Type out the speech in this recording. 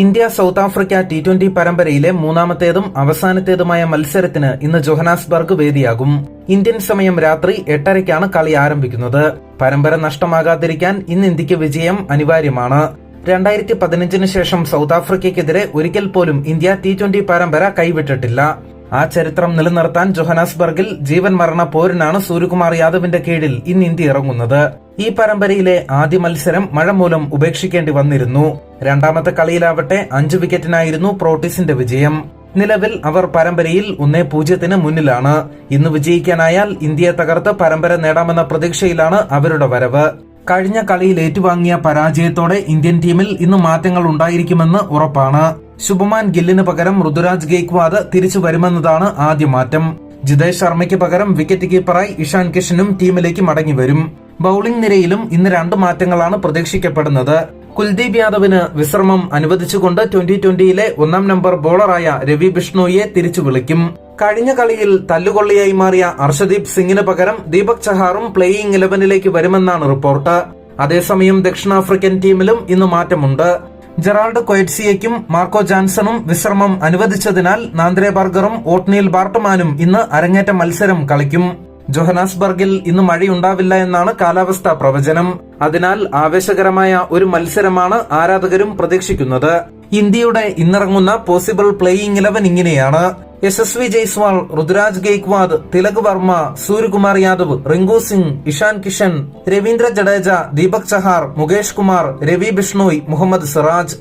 India South Africa T twenty പരമ്പരയിലെ മൂന്നാമത്തേതും അവസാനത്തേതുമായ മത്സരത്തിന് ഇന്ന് ജോഹനാസ്ബർഗ് വേദിയാകും. ഇന്ത്യൻ സമയം രാത്രി എട്ടരയ്ക്കാണ് കളി ആരംഭിക്കുന്നത്. പരമ്പര നഷ്ടമാകാതിരിക്കാൻ ഇന്ന് ഇന്ത്യയ്ക്ക് വിജയം അനിവാര്യമാണ്. രണ്ടായിരത്തി പതിനഞ്ചിന് ശേഷം സൗത്ത് ആഫ്രിക്കയ്ക്കെതിരെ ഒരിക്കൽ പോലും ഇന്ത്യ ടി ട്വന്റി പരമ്പര കൈവിട്ടിട്ടില്ല. ആ ചരിത്രം നിലനിർത്താൻ ജൊഹനാസ്ബർഗിൽ ജീവൻ മരണ പോരിനാണ് സൂര്യകുമാർ യാദവിന്റെ കീഴിൽ ഇന്ന് ഇന്ത്യ ഇറങ്ങുന്നത്. ഈ പരമ്പരയിലെ ആദ്യ മത്സരം മഴ മൂലം ഉപേക്ഷിക്കേണ്ടി വന്നിരുന്നു. രണ്ടാമത്തെ കളിയിലാവട്ടെ അഞ്ചു വിക്കറ്റിനായിരുന്നു പ്രോട്ടീസിന്റെ വിജയം. നിലവിൽ അവർ പരമ്പരയിൽ ഒന്നേ പൂജ്യത്തിന് മുന്നിലാണ്. ഇന്ന് വിജയിക്കാനായാൽ ഇന്ത്യയെ തകർത്ത് പരമ്പര നേടാമെന്ന പ്രതീക്ഷയിലാണ് അവരുടെ വരവ്. കഴിഞ്ഞ കളിയിൽ ഏറ്റുവാങ്ങിയ പരാജയത്തോടെ ഇന്ത്യൻ ടീമിൽ ഇന്ന് മാറ്റങ്ങൾ ഉണ്ടായിരിക്കുമെന്ന് ഉറപ്പാണ്. ശുഭമാൻ ഗില്ലിന് പകരം ഋതുരാജ് ഗെയ്ക്വാദ് തിരിച്ചു വരുമെന്നതാണ് ആദ്യ മാറ്റം. ജിതേഷ് ശർമ്മയ്ക്ക് പകരം വിക്കറ്റ് കീപ്പറായി ഇഷാൻ കിഷനും ടീമിലേക്ക് മടങ്ങി വരും. ബൌളിംഗ് നിരയിലും ഇന്ന് രണ്ട് മാറ്റങ്ങളാണ് പ്രതീക്ഷിക്കപ്പെടുന്നത്. കുൽദീപ് യാദവിന് വിശ്രമം അനുവദിച്ചുകൊണ്ട് ട്വന്റി ട്വന്റിയിലെ ഒന്നാം നമ്പർ ബോളറായ രവി ബിഷ്ണോയെ തിരിച്ചു വിളിക്കും. കഴിഞ്ഞ കളിയിൽ തല്ലുകൊള്ളിയായി മാറിയ അർഷദീപ് സിംഗിന് പകരം ദീപക് ചഹാറും പ്ലേയിംഗ് ഇലവനിലേക്ക് വരുമെന്നാണ് റിപ്പോർട്ട്. അതേസമയം ദക്ഷിണാഫ്രിക്കൻ ടീമിലും ഇന്ന് മാറ്റമുണ്ട്. ജെറാൾഡ് കൊയറ്റ്സിയയ്ക്കും മാർക്കോ ജാൻസണും വിശ്രമം അനുവദിച്ചതിനാൽ നാന്ദ്രെ ബർഗറും ഓട്ട്നീൽ ബാർട്ടമാനും ഇന്ന് അരങ്ങേറ്റ മത്സരം കളിക്കും. ജൊഹനാസ്ബർഗിൽ ഇന്ന് മഴയുണ്ടാവില്ല എന്നാണ് കാലാവസ്ഥാ പ്രവചനം. അതിനാൽ ആവേശകരമായ ഒരു മത്സരമാണ് ആരാധകരും പ്രതീക്ഷിക്കുന്നത്. ഇന്ത്യയുടെ ഇന്നിറങ്ങുന്ന പോസിബിൾ പ്ലേയിംഗ് ഇലവൻ ഇങ്ങനെയാണ്. യശസ്വി ജയ്സ്വാൾ ഋതുരാജ് ഗെയ്ക്വാദ് തിലക് വർമ്മ സൂര്യകുമാർ യാദവ് റിങ്കു സിംഗ് ഇഷാൻ കിഷൻ രവീന്ദ്ര ജഡേജ ദീപക് ചഹാർ മുകേഷ് കുമാർ രവി ബിഷ്ണോയ് മുഹമ്മദ് സിറാജ്.